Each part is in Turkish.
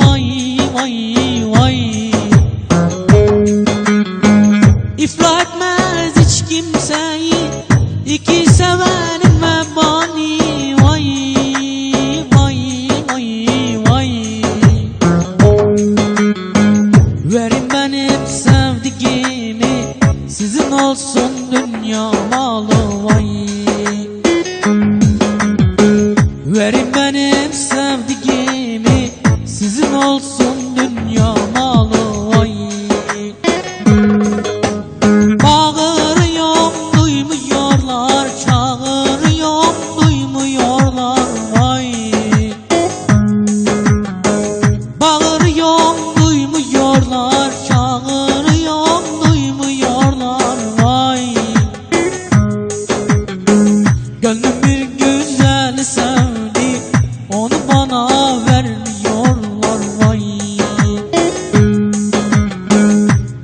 vay vay vay İflah etmez hiç kimseyi. İkisi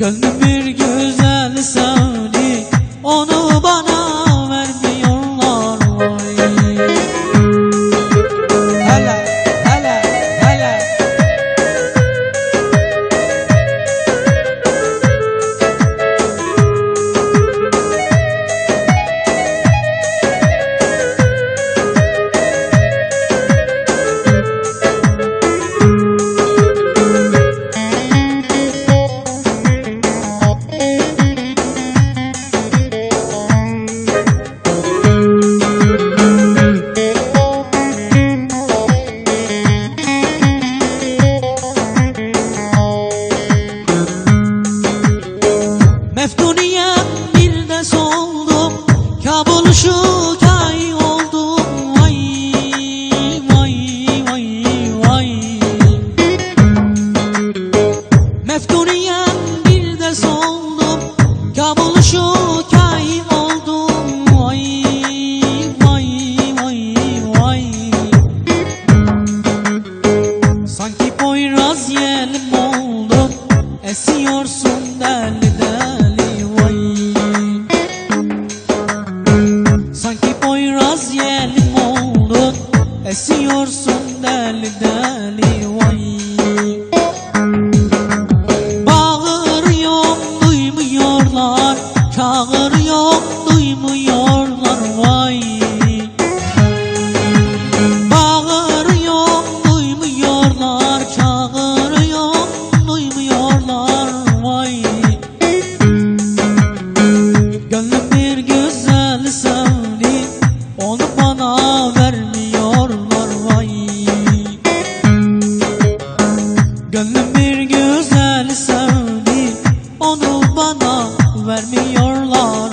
Gần Esiyorsun deli deli vay. Sanki Poyraz yeli Vermiyorlar.